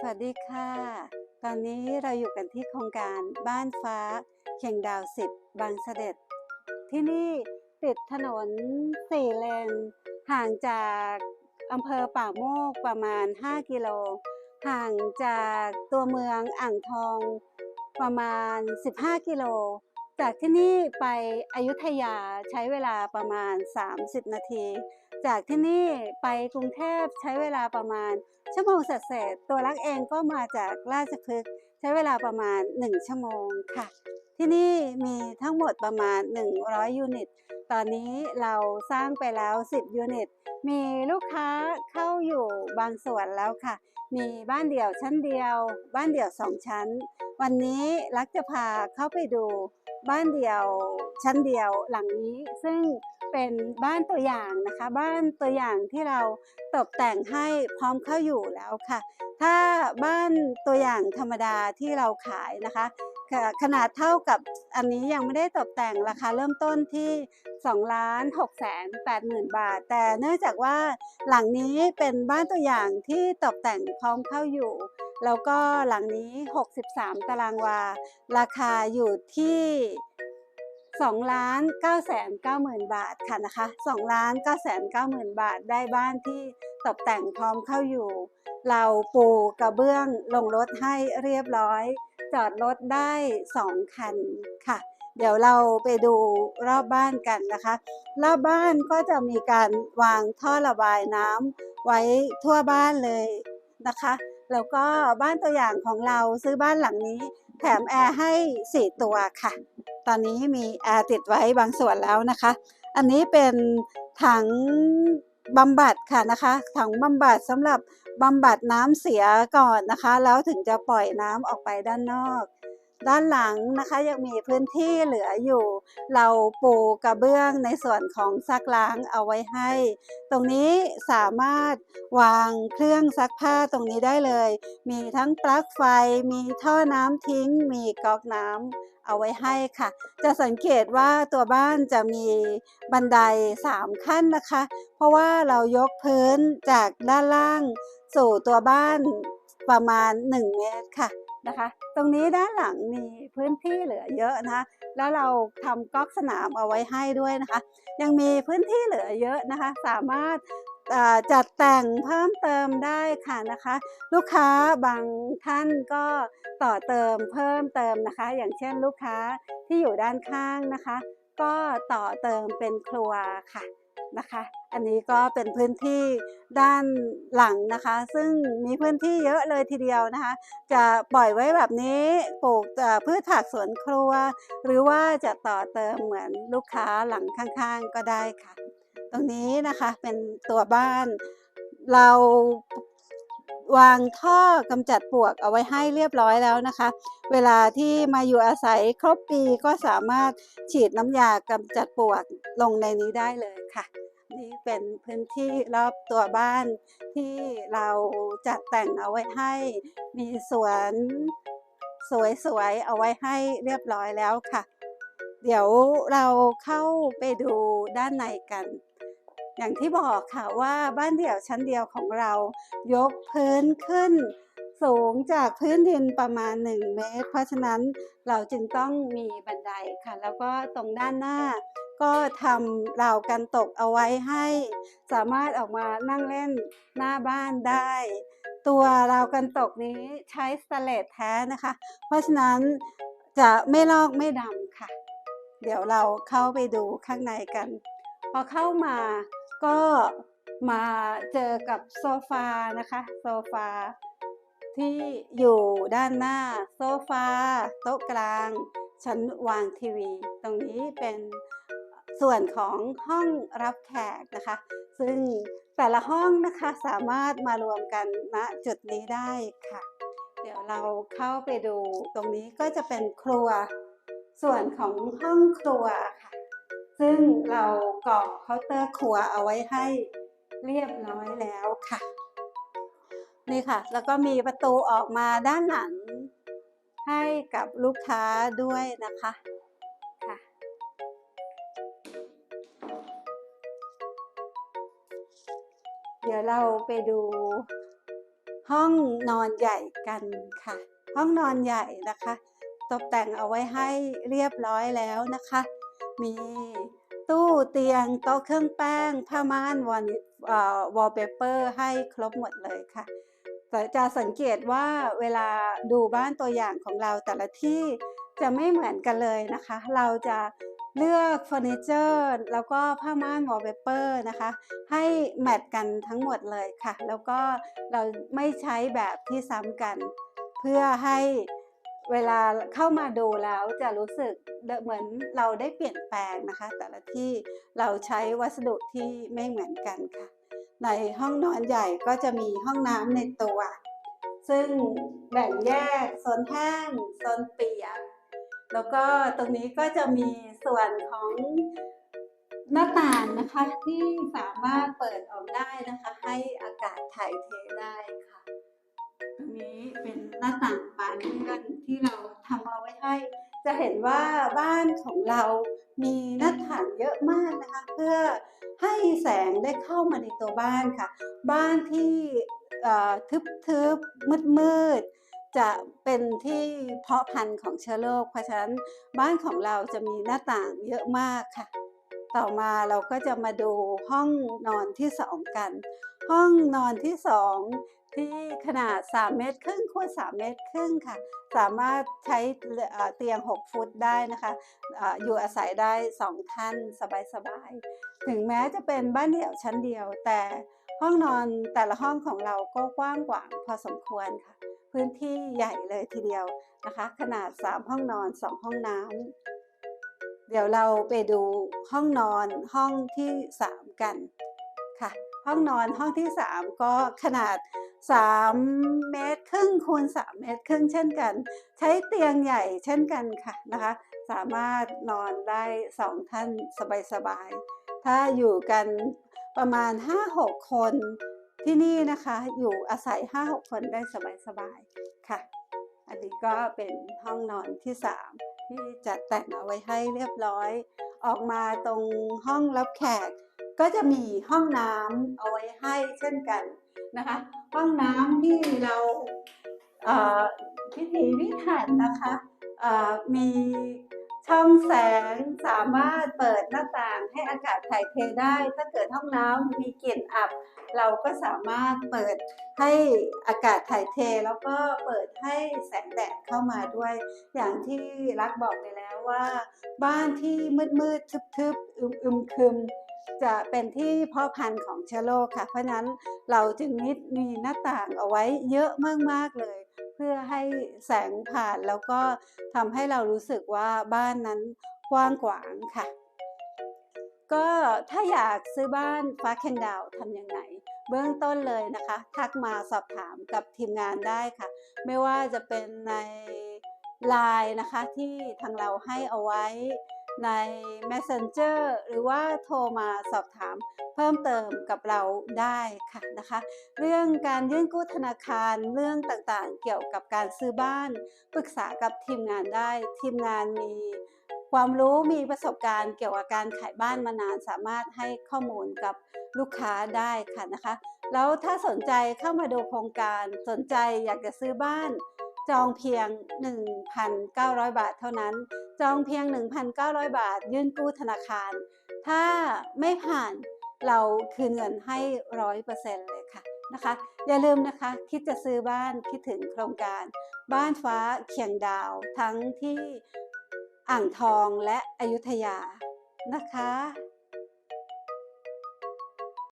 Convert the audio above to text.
สวัสดีค่ะ ตอนนี้เราอยู่กันที่โครงการบ้านฟ้าเข่งดาวสิบบางเสด็จ ที่นี่ติดถนนสี่เลน ห่างจากอำเภอป่าโมกประมาณ 5 กิโล ห่างจากตัวเมืองอ่างทองประมาณ 15 กิโล จากที่นี่ไปอยุธยาใช้เวลาประมาณ 30 นาที จากที่นี่ไปกรุงเทพใช้เวลาประมาณ ชั่วโมงเศษตัวรักเองก็มาจากราชพฤกษ์ใช้เวลาประมาณ 1 ชั่วโมงค่ะ ที่นี่มีทั้งหมดประมาณ 100 ยูนิต ตอนนี้เราสร้างไปแล้ว 10 ยูนิต มีลูกค้าเข้าอยู่บางส่วนแล้วค่ะ มีบ้านเดี่ยวชั้นเดียว บ้านเดี่ยว 2 ชั้น วันนี้รักจะพาเข้าไปดูบ้านเดี่ยวชั้นเดียวหลังนี้ซึ่ง เป็นบ้านตัวอย่างนะคะ บ้านตัวอย่างที่เราตกแต่งให้พร้อมเข้าอยู่แล้วค่ะ ถ้าบ้านตัวอย่างธรรมดาที่เราขายนะคะขขนาดเท่ากับอันนี้ยังไม่ได้ตกแต่งราคาเริ่มต้นที่2ล้าน6แสน8หมื่นบาท แต่เนื่องจากว่าหลังนี้เป็นบ้านตัวอย่างที่ตกแต่งพร้อมเข้าอยู่ แล้วก็หลังนี้ 63 ตารางวา ราคาอยู่ที่ 2ล้าน9แสน9หมื่นบาทค่ะนะคะ2ล้าน9แสน9หมื่นบาทได้บ้านที่ตกแต่งพร้อมเข้าอยู่ เราปูกระเบื้องลงรถให้เรียบร้อย จอดรถได้ 2 คันค่ะ เดี๋ยวเราไปดูรอบบ้านกันนะคะ รอบบ้านก็จะมีการวางท่อระบายน้ำไว้ทั่วบ้านเลยนะคะ แล้วก็บ้านตัวอย่างของเราซื้อบ้านหลังนี้ แถมแอร์ให้ 4 ตัวค่ะ ตอนนี้มีแอร์ติดไว้บางส่วนแล้วนะคะ อันนี้เป็นถังบำบัดค่ะนะคะ ถังบำบัดสำหรับบำบัดน้ำเสียก่อนนะคะ แล้วถึงจะปล่อยน้ำออกไปด้านนอก ด้านหลังนะคะยังมีพื้นที่เหลืออยู่ เราปูกระเบื้องในส่วนของซักล้างเอาไว้ให้ ตรงนี้สามารถวางเครื่องซักผ้าตรงนี้ได้เลย มีทั้งปลั๊กไฟ มีท่อน้ำทิ้ง มีก๊อกน้ำเอาไว้ให้ค่ะ จะสังเกตว่าตัวบ้านจะมีบันได 3 ขั้นนะคะ เพราะว่าเรายกพื้นจากด้านล่าง สู่ตัวบ้านประมาณ 1 เมตรค่ะ นะคะ ตรงนี้ด้านหลังมีพื้นที่เหลือเยอะนะคะ แล้วเราทำก๊อกสนามเอาไว้ให้ด้วยนะคะ ยังมีพื้นที่เหลือเยอะนะคะ สามารถจัดแต่งเพิ่มเติมได้ค่ะนะคะ ลูกค้าบางท่านก็ต่อเติมเพิ่มเติมนะคะ อย่างเช่นลูกค้าที่อยู่ด้านข้างนะคะ ก็ต่อเติมเป็นครัวค่ะ นะคะ อันนี้ก็เป็นพื้นที่ด้านหลังนะคะ ซึ่งมีพื้นที่เยอะเลยทีเดียวนะคะ จะปล่อยไว้แบบนี้ปลูกพืชผักสวนครัว หรือว่าจะต่อเติมเหมือนลูกค้าหลังข้างๆก็ได้ค่ะ ตรงนี้นะคะเป็นตัวบ้านเรา วางท่อกำจัดปลวกเอาไว้ให้เรียบร้อยแล้วนะคะ เวลาที่มาอยู่อาศัยครบปีก็สามารถฉีดน้ำยากำจัดปลวกลงในนี้ได้เลยค่ะ นี่เป็นพื้นที่รอบตัวบ้านที่เราจัดแต่งเอาไว้ให้ มีสวนสวยๆ เอาไว้ให้เรียบร้อยแล้วค่ะ เดี๋ยวเราเข้าไปดูด้านในกัน อย่างที่บอกค่ะว่าบ้านเดี่ยวชั้นเดียวของเรา ยกพื้นขึ้น สูงจากพื้นดินประมาณ 1 เมตร เพราะฉะนั้นเราจึงต้องมีบันไดค่ะ แล้วก็ตรงด้านหน้า ก็ทำราวกันตกเอาไว้ให้ สามารถออกมานั่งเล่นหน้าบ้านได้ ตัวราวกันตกนี้ใช้สแตเลสแท้นะคะ เพราะฉะนั้นจะไม่ลอกไม่ดำค่ะ เดี๋ยวเราเข้าไปดูข้างในกัน พอเข้ามา ก็มาเจอกับโซฟานะคะโซฟาที่อยู่ด้านหน้าโซฟาโต๊ะกลาง ชั้นวางทีวี ตรงนี้เป็นส่วนของห้องรับแขกนะคะ ซึ่งแต่ละห้องนะคะสามารถมารวมกันณจุดนี้ได้ค่ะ เดี๋ยวเราเข้าไปดูตรงนี้ก็จะเป็นครัว ส่วนของห้องครัวค่ะ ซึ่งเรากรอกเคาน์เตอร์ครัวเอาไว้ให้เรียบร้อยแล้วค่ะ นี่ค่ะ แล้วก็มีประตูออกมาด้านหลังให้กับลูกค้าด้วยนะคะค่ะเดี๋ยวเราไปดูห้องนอนใหญ่กันค่ะ ห้องนอนใหญ่นะคะ ตกแต่งเอาไว้ให้เรียบร้อยแล้วนะคะ มี ตู้เตียงโต๊ะเครื่องแป้ง ผ้าม่านวอลวอลเปเปอร์ให้ครบหมดเลยค่ะแต่จะสังเกตว่าเวลาดูบ้านตัวอย่างของเราแต่ละที่จะไม่เหมือนกันเลยนะคะ เราจะเลือกเฟอร์นิเจอร์แล้วก็ผ้าม่านวอลเปเปอร์นะคะ ให้แมทกันทั้งหมดเลยค่ะ แล้วก็เราไม่ใช้แบบที่ซ้ำกัน เพื่อให้ เวลาเข้ามาดูแล้วจะรู้สึกเหมือนเราได้เปลี่ยนแปลงนะคะ แต่ละที่เราใช้วัสดุที่ไม่เหมือนกันค่ะ ในห้องนอนใหญ่ก็จะมีห้องน้ำในตัว ซึ่งแบ่งแยกโซนแห้งโซนเปียก แล้วก็ตรงนี้ก็จะมีส่วนของหน้าต่างนะคะที่สามารถเปิดออกได้นะคะ ให้อากาศถ่ายเทได้ค่ะ นี้เป็นหน้าต่างบานเลื่อนที่เราทำเอาไว้ให้ จะเห็นว่าบ้านของเรามีหน้าต่างเยอะมากนะคะ เพื่อให้แสงได้เข้ามาในตัวบ้านค่ะ บ้านที่ทึบๆมืดๆจะเป็นที่เพาะพันธุ์ของเชื้อโรคเพราะฉะนั้นบ้านของเราจะมีหน้าต่างเยอะมากค่ะ ต่อมาเราก็จะมาดูห้องนอนที่สองกัน ห้องนอนที่สอง ที่ขนาด 3 เมตรครึ่งคูณ3เมตรครึ่งค่ะ สามารถใช้เตียง 6 ฟุตได้นะคะอยู่อาศัยได้ 2 ท่านสบายๆ ถึงแม้จะเป็นบ้านเดี่ยวชั้นเดียว แต่ห้องนอนแต่ละห้องของเราก็กว้างกว่างพอสมควรค่ะ พื้นที่ใหญ่เลยทีเดียวนะคะ ขนาด 3 ห้องนอน 2 ห้องน้ำเดี๋ยวเราไปดูห้องนอนห้องที่ 3 กันค่ะ ห้องนอนห้องที่ 3 ก็ขนาด 3 เมตรครึ่งคูณ 3 เมตรครึ่งเช่นกัน ใช้เตียงใหญ่เช่นกันค่ะนะคะ สามารถนอนได้ 2 ท่านสบายๆ ถ้าอยู่กันประมาณ 5-6 คนที่นี่นะคะอยู่อาศัย 5-6 คนได้สบายๆค่ะ อันนี้ก็เป็นห้องนอนที่ 3 ที่จัดแต่งเอาไว้ให้เรียบร้อย ออกมาตรงห้องรับแขก ก็จะมีห้องน้ำเอาไว้ให้เช่นกัน นะคะ ห้องน้ำที่เราพิถีพิถันนะคะมีช่องแสงสามารถเปิดหน้าต่างให้อากาศถ่ายเทได้ ถ้าเกิดห้องน้ำมีกลิ่นอับ เราก็สามารถเปิดให้อากาศถ่ายเท แล้วก็เปิดให้แสงแดดเข้ามาด้วย อย่างที่รักบอกไปแล้วว่า บ้านที่มืดมืดทึบๆอึมๆคึม จะเป็นที่เพาะพันธุ์ของเชื้อโรคค่ะ เพราะนั้นเราจึงนิดมีหน้าต่างเอาไว้เยอะมากๆเลย เพื่อให้แสงผ่านแล้วก็ทำให้เรารู้สึกว่าบ้านนั้นกว้างขวางค่ะ ก็ถ้าอยากซื้อบ้านฟ้าเคนดาวทำยังไงเบื้องต้นเลยนะคะ ทักมาสอบถามกับทีมงานได้ค่ะ ไม่ว่าจะเป็นในไลน์นะคะที่ทางเราให้เอาไว้ ใน Messenger หรือว่าโทรมาสอบถามเพิ่มเติมกับเราได้ค่ะนะคะ เรื่องการยื่นกู้ธนาคารเรื่องต่างๆ เกี่ยวกับการซื้อบ้าน ปรึกษากับทีมงานได้ ทีมงานมีความรู้มีประสบการณ์เกี่ยวกับการขายบ้านมานานสามารถให้ข้อมูลกับลูกค้าได้ค่ะนะคะ แล้วถ้าสนใจเข้ามาดูโครงการสนใจอยากจะซื้อบ้าน จองเพียง 1,900 บาทเท่านั้น จองเพียง 1,900 บาท ยื่นกู้ธนาคาร ถ้าไม่ผ่านเราคืนเงินให้ร้อยเปอร์เซ็นต์เลยค่ะนะคะ อย่าลืมนะคะ คิดจะซื้อบ้านคิดถึงโครงการ บ้านฟ้าเคียงดาวทั้งที่อ่างทองและอยุธยานะคะ